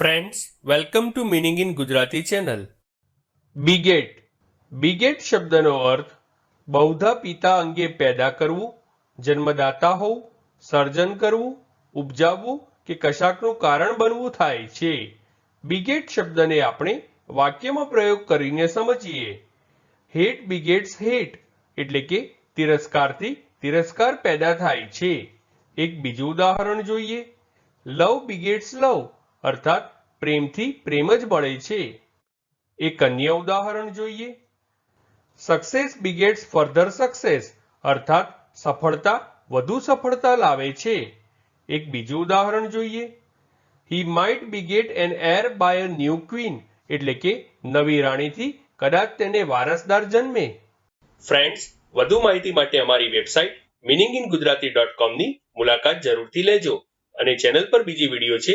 Friends welcome to meaning in Gujarati channel beget beget શબ્દનો અર્થ, બૌદ્ધા પિતા અંગે પેદા કરવું, જન્મદાતા હોવું, સર્જન કરવું, ઉપજાવવું કે કશાકનું કારણ બનવું થાય છે. બિગેટ શબ્દને આપણે વાક્યમાં પ્રયોગ કરીને સમજીએ. હેટ બિગેટ્સ હેટ એટલે કે તિરસ્કારથી તિરસ્કાર પેદા થાય છે. એક બીજું ઉદાહરણ જોઈએ. લવ બિગેટ્સ લવ અર્થાત પ્રેમથી પ્રેમ જ મળે છે. એક અન્ય ઉદાહરણ જોઈએ. સક્સેસ બિગેટ્સ ફર્ધર સક્સેસ અર્થાત સફળતા વધુ સફળતા લાવે છે. એક બીજું ઉદાહરણ જોઈએ. He might beget an heir by a new queen એટલે કે નવી રાણીથી કદાચ તેને વારસદાર જન્મે. ફ્રેન્ડ્સ વધુ માહિતી માટે અમારી website meaning in Gujarati dot કોમની મુલાકાત જરૂરથી લેજો અને ચેનલ પર બીજી વીડિયો છે